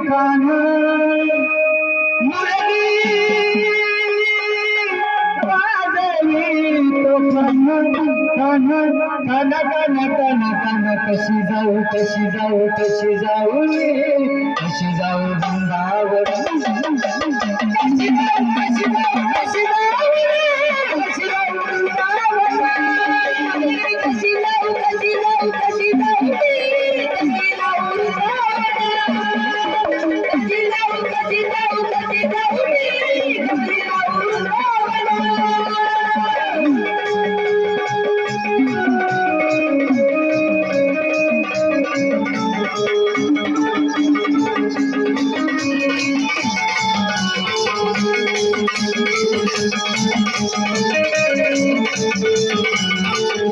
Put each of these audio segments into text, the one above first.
कान कान कान कशी जाऊ कशी जाऊ कशी जाऊ कशी जाऊ.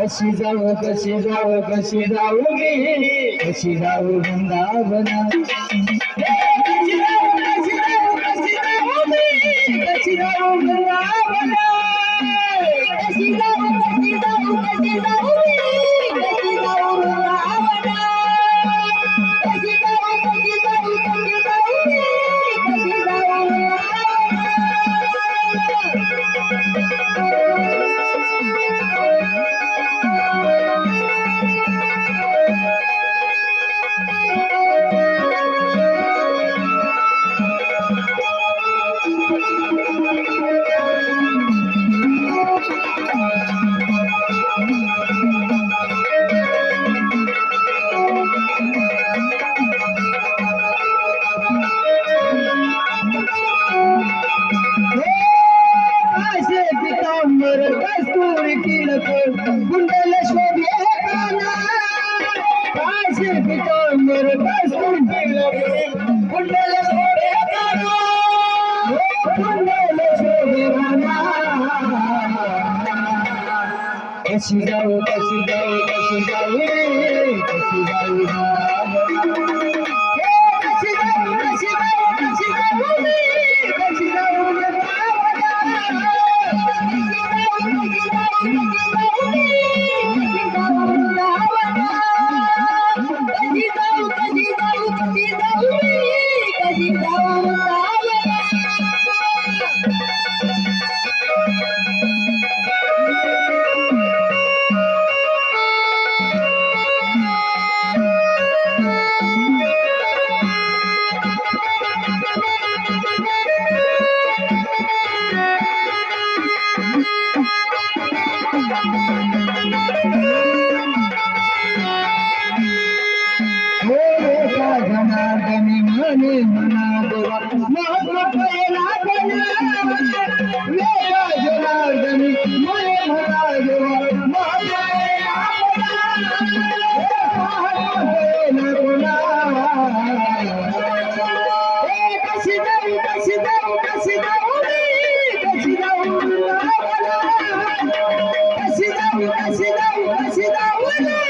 ಕಸಿದವು ಕಸಿದವು ಕಸಿದವು ಗಿರಿ ಕಸಿದವು ಬೃಂದಾವನ ಕಸಿದವು ಕಸಿದವು ಕಸಿದವು ಬೃಂದಾವನ कशी गाऊ कशी गाऊ कशी गाऊ कशी गाऊ Woo!